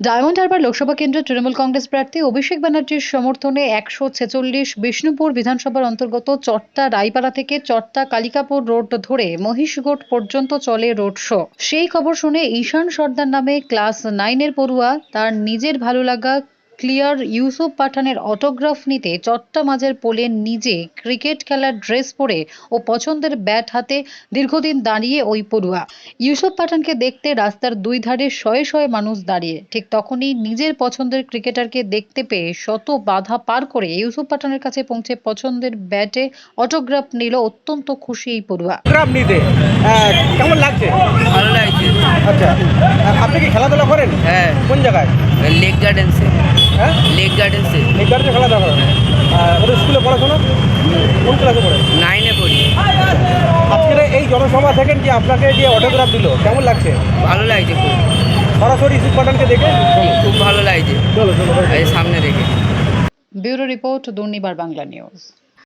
Diamond Harbour Lok Sabha কেন্দ্রের তৃণমূল কংগ্রেস প্রার্থী অভিষেক ব্যানার্জির সমর্থনে একশো ছেচল্লিশ বিষ্ণুপুর বিধানসভার অন্তর্গত চট্টা রায়পাড়া থেকে চট্টা কালিকাপুর রোড ধরে মহিষগোট পর্যন্ত চলে রোড শো। সেই খবর শুনে ঈশান সর্দার নামে ক্লাস নাইনের পড়ুয়া, তার নিজের ভালো লাগা ক্লিয়ার ইউসুফ পাঠানের অটোগ্রাফ নিতে চট্টা মাঝের পোলে নিজে ক্রিকেট খেলার ড্রেস পরে ও পছন্দের ব্যাট হাতে দীর্ঘদিন দাঁড়িয়ে ওই পড়ুয়া। ইউসুফ পাঠানকে দেখতে রাস্তার দুই ধারে শয়ে শয়ে মানুষ দাঁড়িয়ে। ঠিক তখনই নিজের পছন্দের ক্রিকেটারকে দেখতে পেয়ে শত বাধা পার করে ইউসুফ পাঠানের কাছে পৌঁছে পছন্দের ব্যাটে অটোগ্রাফ নিল অত্যন্ত খুশি এই পড়ুয়া। নিতে। কেমন লাগছে? ভালো লাগছে। আচ্ছা আপনি কি খেলাধুলা করেন? হ্যাঁ। কোন জায়গায়? লেক গার্ডেন্সে হ্যাঁ? লেক গার্ডেন্সে এই গাড়িতে খেলাধুলা করেন। ওদের স্কুলে পড়াশোনা? কোন ক্লাসে পড়ি আজকের এই কি আপনাকে যে অটোগ্রাফ দিল কেমন লাগছে? ভালো লাগছে খুব। সরাসরি পাঠানকে দেখে? খুব ভালো লাগছে। চলো চলো সামনে দেখে। Bureau report Durnibar Bangla news.